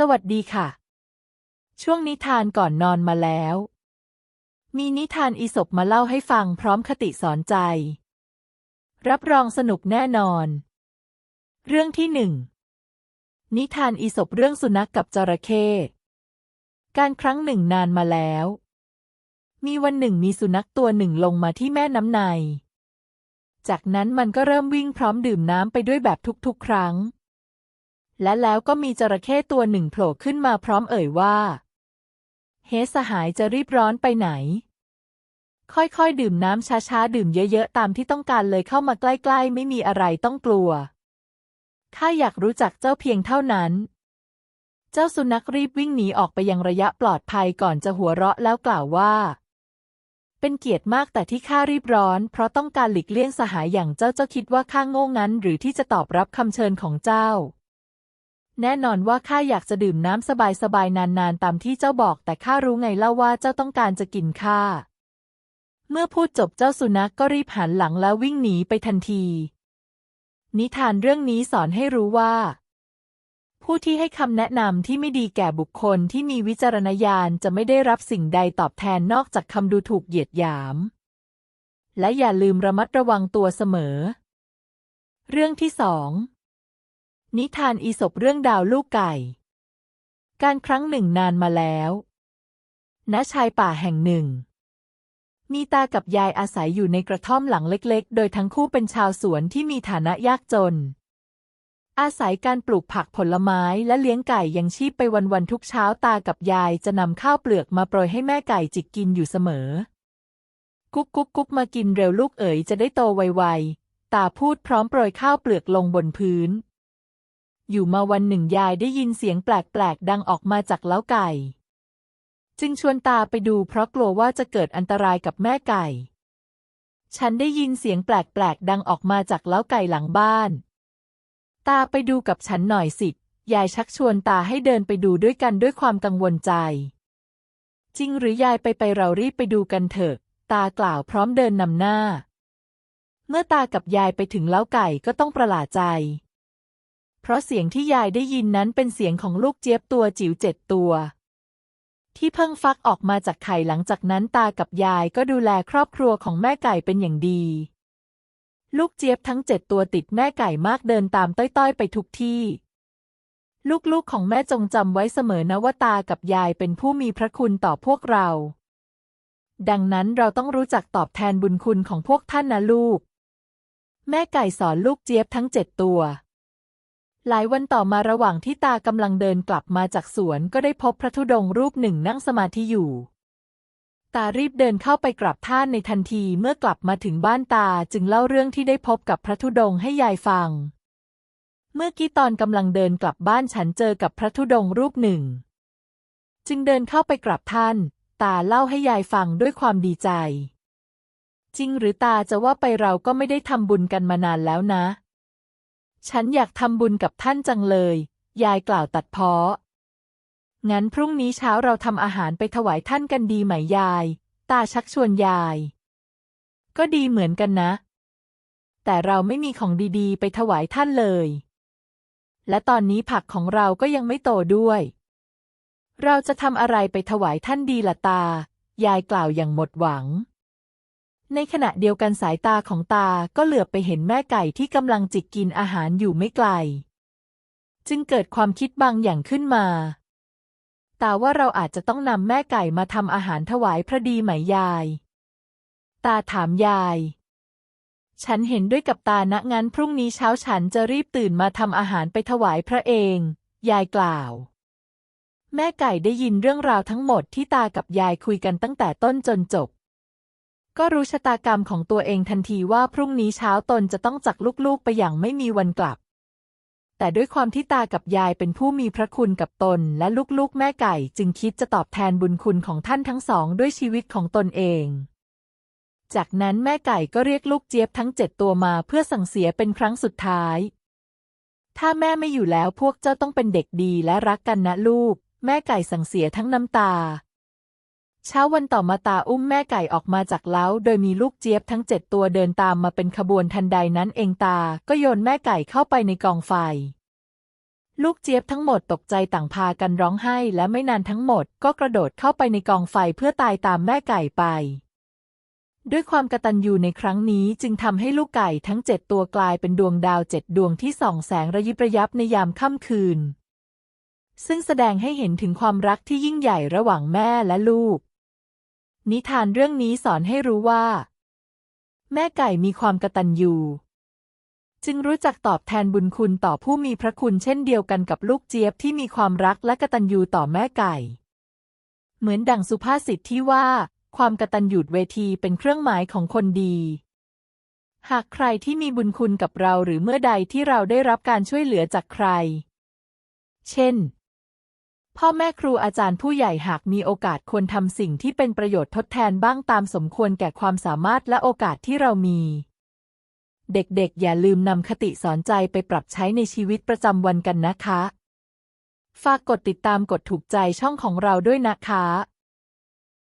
สวัสดีค่ะ ช่วงนิทานก่อนนอนมาแล้ว มีนิทานอีสปมาเล่าให้ฟังพร้อมคติสอนใจ รับรองสนุกแน่นอน เรื่องที่หนึ่งนิทานอีสปเรื่องสุนัขกกับจระเข้ การครั้งหนึ่งนานมาแล้ว มีวันหนึ่งมีสุนัขตัวหนึ่งลงมาที่แม่น้ำใน จากนั้นมันก็เริ่มวิ่งพร้อมดื่มน้ำไปด้วยแบบทุกๆ ครั้ง และแล้วก็มีจระเข้ตัวหนึ่งโผล่ขึ้นมาพร้อมเอ่ยว่า เฮสหายจะรีบร้อนไปไหน ค่อยๆ ดื่มน้ำช้าๆ ดื่มเยอะๆ ตามที่ต้องการเลยเข้ามาใกล้ๆ ไม่มีอะไรต้องกลัว ข้าอยากรู้จักเจ้าเพียงเท่านั้น เจ้าสุนัขรีบวิ่งหนีออกไปยังระยะปลอดภัยก่อนจะหัวเราะแล้วกล่าวว่า เป็นเกียรติมากแต่ที่ข้ารีบร้อน เพราะต้องการหลีกเลี่ยงสหายอย่างเจ้าเจ้าคิดว่าข้าโง่งั้น หรือที่จะตอบรับคำเชิญของเจ้า แน่นอนว่าข้าอยากจะดื่มน้ำสบายๆนานๆ ตามที่เจ้าบอก แต่ข้ารู้ไงเล่าว่าเจ้าต้องการจะกินข้า เมื่อพูดจบเจ้าสุนัขกก็รีบหันหลังแล้ววิ่งหนีไปทันที นิทานเรื่องนี้สอนให้รู้ว่า ผู้ที่ให้คำแนะนำที่ไม่ดีแก่บุคคลที่มีวิจารณญาณจะไม่ได้รับสิ่งใดตอบแทนนอกจากคำดูถูกเหยียดหยาม และอย่าลืมระมัดระวังตัวเสมอ เรื่องที่สอง นิทานอีสปเรื่องดาวลูกไก่ การครั้งหนึ่งนานมาแล้วณชายป่าแห่งหนึ่ง มีตากับยายอาศัยอยู่ในกระท่อมหลังเล็กๆ โดยทั้งคู่เป็นชาวสวนที่มีฐานะยากจน อาศัยการปลูกผักผลไม้และเลี้ยงไก่ยังชีพไปวันๆทุกเช้าตากับยายจะนำข้าวเปลือกมาโปรยให้แม่ไก่จิกกินอยู่เสมอ กุ๊กกุ๊กกุ๊กมากินเร็วลูกเอ๋ยจะได้โตไวๆ ตาพูดพร้อมโปรยข้าวเปลือกลงบนพื้น อยู่มาวันหนึ่งยายได้ยินเสียงแปลกๆ ดังออกมาจากเล้าไก่ จึงชวนตาไปดูเพราะกลัวว่าจะเกิดอันตรายกับแม่ไก่ ฉันได้ยินเสียงแปลกๆ ดังออกมาจากเล้าไก่หลังบ้าน ตาไปดูกับฉันหน่อยสิ ยายชักชวนตาให้เดินไปดูด้วยกันด้วยความกังวลใจ จริงหรือยายไปไปเรารีบไปดูกันเถอะ ตากล่าวพร้อมเดินนำหน้า เมื่อตากับยายไปถึงเล้าไก่ก็ต้องประหลาดใจ เพราะเสียงที่ยายได้ยินนั้นเป็นเสียงของลูกเจี๊ยบตัวจิ๋วเจ็ดตัว ที่เพิ่งฟักออกมาจากไข่หลังจากนั้นตากับยายก็ดูแลครอบครัวของแม่ไก่เป็นอย่างดี ลูกเจี๊ยบทั้งเจ็ดตัวติดแม่ไก่มากเดินตามต้อยๆ ไปทุกที่ ลูกๆของแม่จงจำไว้เสมอนะว่าตากับยายเป็นผู้มีพระคุณต่อพวกเรา ดังนั้นเราต้องรู้จักตอบแทนบุญคุณของพวกท่านนะลูก แม่ไก่สอนลูกเจี๊ยบทั้งเจ็ดตัว หลายวันต่อมาระหว่างที่ตากำลังเดินกลับมาจากสวนก็ได้พบพระธุดงค์รูปหนึ่งนั่งสมาธิอยู่ ตารีบเดินเข้าไปกราบท่านในทันทีเมื่อกลับมาถึงบ้านตาจึงเล่าเรื่องที่ได้พบกับพระธุดงค์ให้ยายฟัง เมื่อกี้ตอนกำลังเดินกลับบ้านฉันเจอกับพระธุดงค์รูปหนึ่ง จึงเดินเข้าไปกราบท่าน ตาเล่าให้ยายฟังด้วยความดีใจ จริงหรือตาจะว่าไปเราก็ไม่ได้ทำบุญกันมานานแล้วนะ ฉันอยากทำบุญกับท่านจังเลย ยายกล่าวตัดเพ้อ งั้นพรุ่งนี้เช้าเราทำอาหารไปถวายท่านกันดีไหมยาย ตาชักชวนยาย ก็ดีเหมือนกันนะ แต่เราไม่มีของดีๆ ไปถวายท่านเลย และตอนนี้ผักของเราก็ยังไม่โตด้วย เราจะทำอะไรไปถวายท่านดีล่ะตา ยายกล่าวอย่างหมดหวัง ในขณะเดียวกันสายตาของตาก็เหลือบไปเห็นแม่ไก่ที่กำลังจิกกินอาหารอยู่ไม่ไกล จึงเกิดความคิดบางอย่างขึ้นมา ตาว่าเราอาจจะต้องนำแม่ไก่มาทำอาหารถวายพระดีไหมยาย ตาถามยาย ฉันเห็นด้วยกับตานะงั้นพรุ่งนี้เช้าฉันจะรีบตื่นมาทำอาหารไปถวายพระเอง ยายกล่าวแม่ไก่ได้ยินเรื่องราวทั้งหมดที่ตากับยายคุยกันตั้งแต่ต้นจนจบ ก็รู้ชะตากรรมของตัวเองทันทีว่าพรุ่งนี้เช้าตนจะต้องจากลูกๆไปอย่างไม่มีวันกลับ แต่ด้วยความที่ตากับยายเป็นผู้มีพระคุณกับตนและลูกๆแม่ไก่จึงคิดจะตอบแทนบุญคุณของท่านทั้งสองด้วยชีวิตของตนเอง จากนั้นแม่ไก่ก็เรียกลูกเจี๊ยบทั้งเจ็ดตัวมาเพื่อสั่งเสียเป็นครั้งสุดท้าย ถ้าแม่ไม่อยู่แล้วพวกเจ้าต้องเป็นเด็กดีและรักกันนะลูก แม่ไก่สั่งเสียทั้งน้ำตา เช้าวันต่อมาตาอุ้มแม่ไก่ออกมาจากเล้า โดยมีลูกเจี๊ยบทั้งเจ็ดตัวเดินตามมาเป็นขบวนทันใดนั้นเองตา ก็โยนแม่ไก่เข้าไปในกองไฟ ลูกเจี๊ยบทั้งหมดตกใจต่างพากันร้องไห้และไม่นานทั้งหมดก็กระโดดเข้าไปในกองไฟเพื่อตายตามแม่ไก่ไป ด้วยความกระตัญญูในครั้งนี้จึงทำให้ลูกไก่ทั้งเจ็ดตัวกลายเป็นดวงดาวเจ็ดดวงที่ส่องแสงระยิบระยับในยามค่ำคืนซึ่งแสดงให้เห็นถึงความรักที่ยิ่งใหญ่ระหว่างแม่และลูก นิทานเรื่องนี้สอนให้รู้ว่า แม่ไก่มีความกตัญญูจึงรู้จักตอบแทนบุญคุณต่อผู้มีพระคุณเช่นเดียวกันกับลูกเจี๊ยบที่มีความรักและกตัญญูต่อแม่ไก่ เหมือนดั่งสุภาษิตที่ว่า ความกตัญญูเวทีเป็นเครื่องหมายของคนดี หากใครที่มีบุญคุณกับเราหรือเมื่อใดที่เราได้รับการช่วยเหลือจากใคร เช่น พ่อแม่ครูอาจารย์ผู้ใหญ่หากมีโอกาสควรทำสิ่งที่เป็นประโยชน์ทดแทนบ้างตามสมควรแก่ความสามารถและโอกาสที่เรามี เด็กๆ อย่าลืมนำคติสอนใจไปปรับใช้ในชีวิตประจำวันกันนะคะ ฝากกดติดตามกดถูกใจช่องของเราด้วยนะคะ